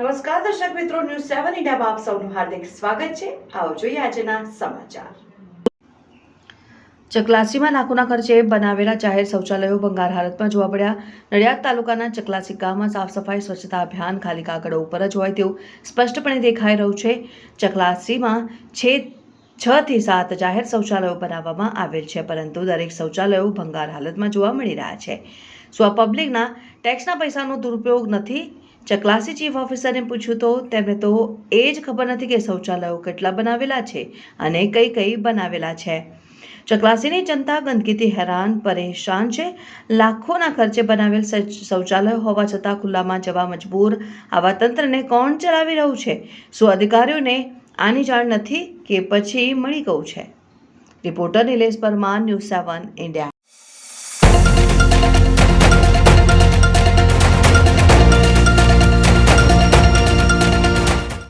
દર્શક મિત્રો ન્યૂઝ સેવન ઇન્ડિયામાં આપ સૌનું હાર્દિક સ્વાગત છે. આવો જોઈએ આજના સમાચાર. ચકલાસીમાં લાખોના ખર્ચે બનાવેલા જાહેર શૌચાલયો ભંગાર હાલતમાં જોવા મળ્યા. નડિયાદ તાલુકાના ચકલાસી ગામમાં સાફ સફાઈ, સ્વચ્છતા અભિયાન ખાલી કાગળો ઉપર જ હોય તેવું સ્પષ્ટપણે દેખાઈ રહ્યું છે. ચકલાસીમાં છે છ થી સાત જાહેર શૌચાલયો બનાવવામાં આવેલ છે, પરંતુ દરેક શૌચાલયો ભંગાર હાલતમાં જોવા મળી રહ્યા છે. સ્વ પબ્લિકના ટેક્સના પૈસાનો દુરુપયોગ નથી. ચકલાસી ચીફ ઓફિસરને પૂછ્યું તો તેમને તો એ જ ખબર નથી કે શૌચાલયો કેટલા બનાવેલા છે અને કઈ કઈ બનાવેલા છે. ચકલાસીની જનતા ગંદકીથી હેરાન, પરેશાન છે. લાખોના ખર્ચે બનાવેલ શૌચાલય હોવા છતાં ખુલ્લામાં જવા મજબૂર આવા તંત્રને કોણ ચલાવી રહ્યું છે? શું અધિકારીઓને આની જાણ નથી કે પછી મળી ગયું છે. Reporter Nilesh Parmar news seven India.